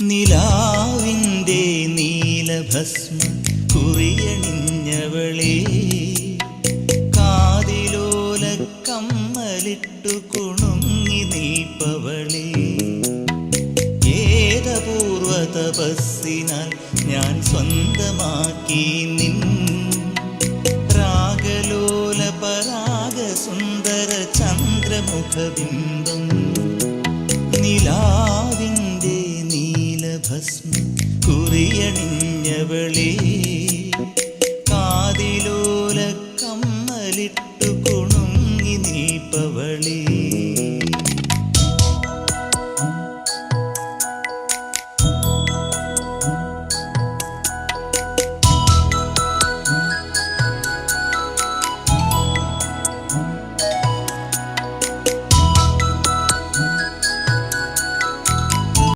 നിലാവിന്റെ നീലഭസ്മ കുറിയണിഞ്ഞവളേ കാതിലോല കമ്മലിട്ടു കുണുങ്ങി നീപ്പവളേ. ഏതപൂർവ തപസ്സിനാൽ ഞാൻ സ്വന്തമാക്കി നിൻ രാഗലോല പരാഗ കുറിയണിഞ്ഞവളേ കാതിലോല കമ്മലിട്ടു കുണുങ്ങി നീപ്പവളേ